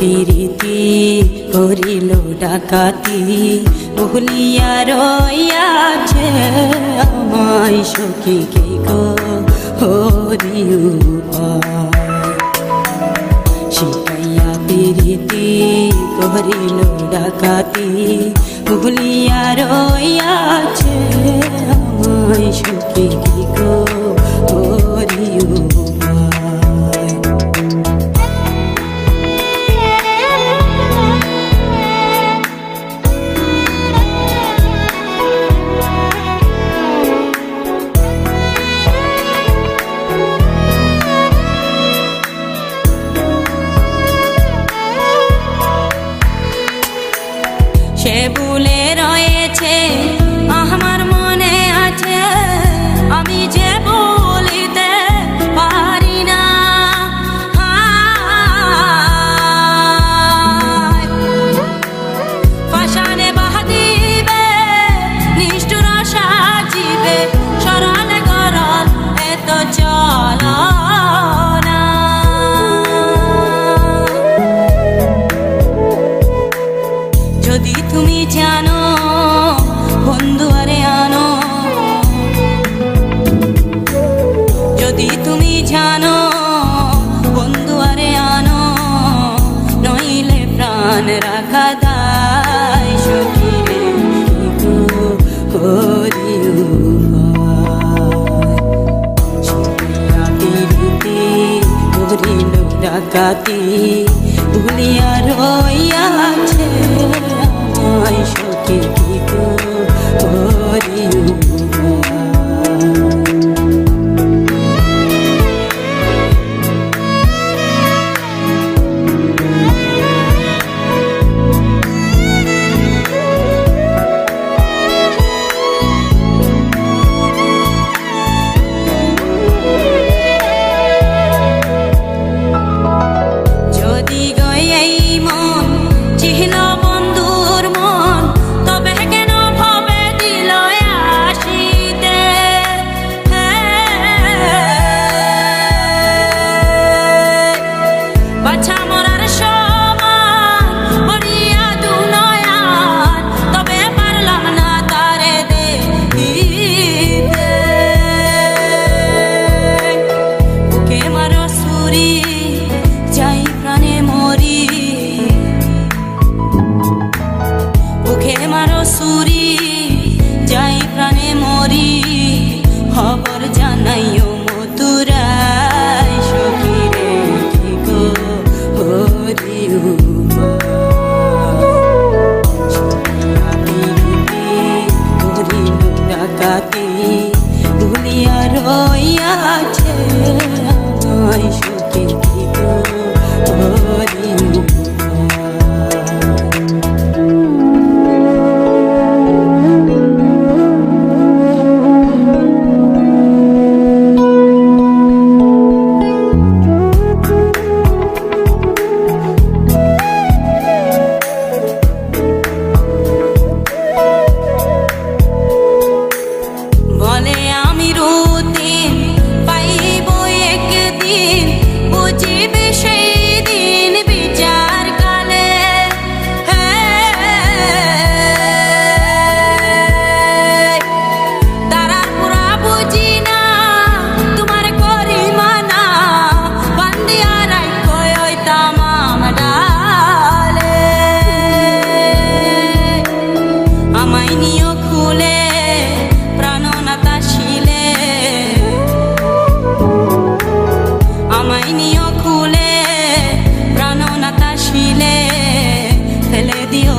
পিরিতি করিল ডাকাতি। ভুলিয়া রয়াছে আমায় সখী কে গো, হরি শিকাইয়া পিরিতি করিল ডাকাতি। ভুলিয়া রয়াছে আমায় সখী কে গরিউ ভুলে রয় প্রাণ রাখা দায় সখী ডাকাতি ভুলিয়া রইয়াছে আমায় সখী you.